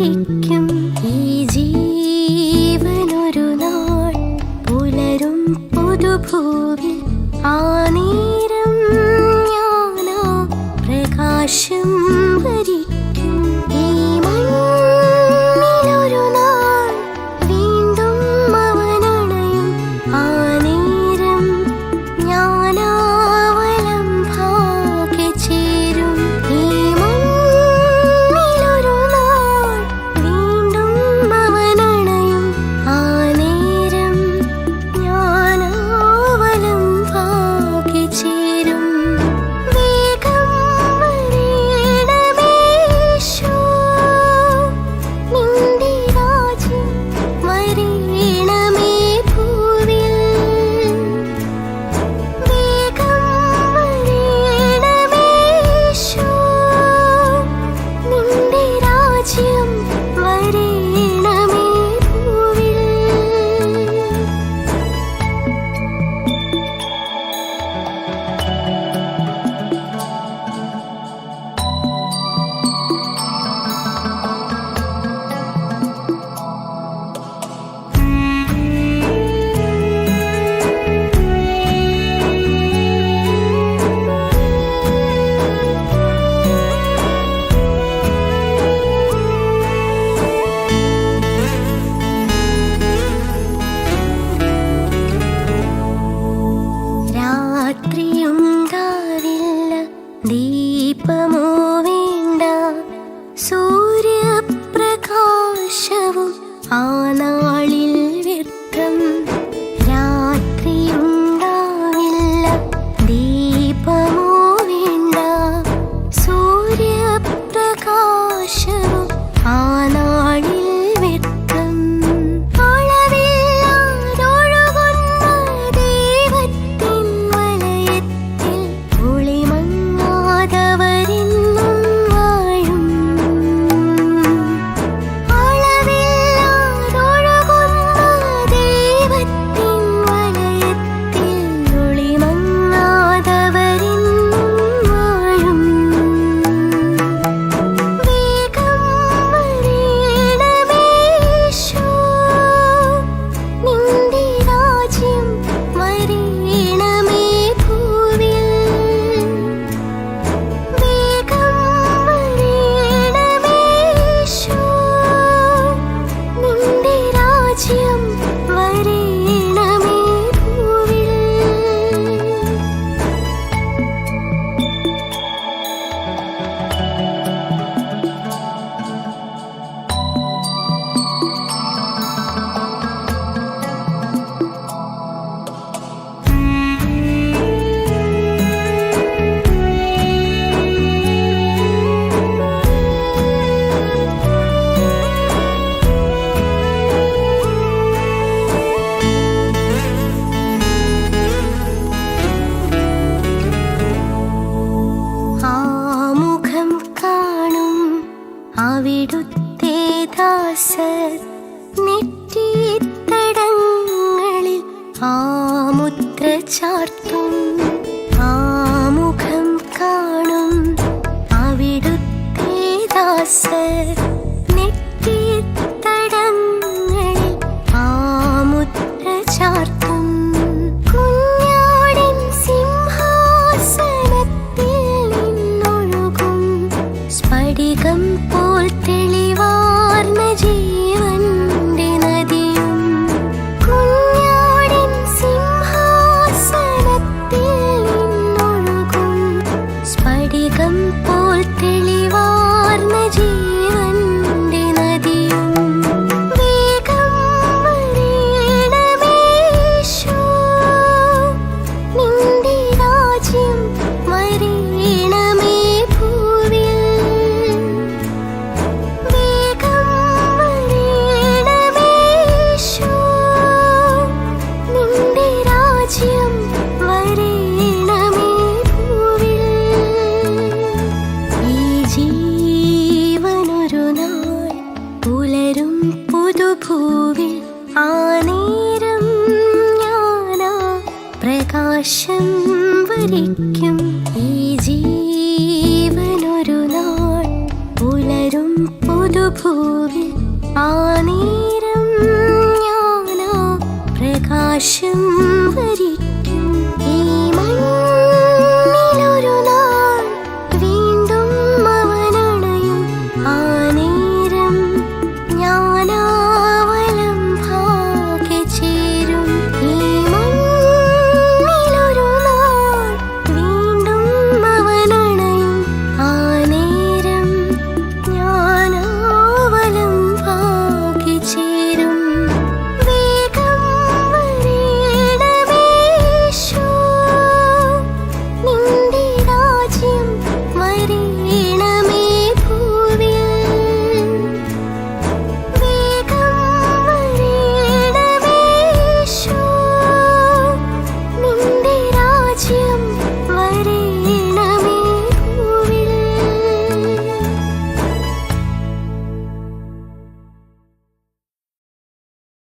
കാത്തിരിക്കും ഈ ജീവനൊരു നാൾ പുലരും പുതുഭൂമി ആ ദേവദാസർ നെറ്റിത്തടങ്ങളിൽ ആമുദ്ര ചാർത്തും ആമുഖം കാണും. അവിടുത്തെ ദാസർ നെറ്റിത്തടങ്ങളിൽ ആമുദ്ര ചാർത്തും. സ്ഫടികം പോ കാത്തിരിക്കും ഈ ജീവനൊരു നാൾ. പുലരും പുതുഭൂവി ആ നേരം ഞാനാ പ്രകാശം വരിക്കും.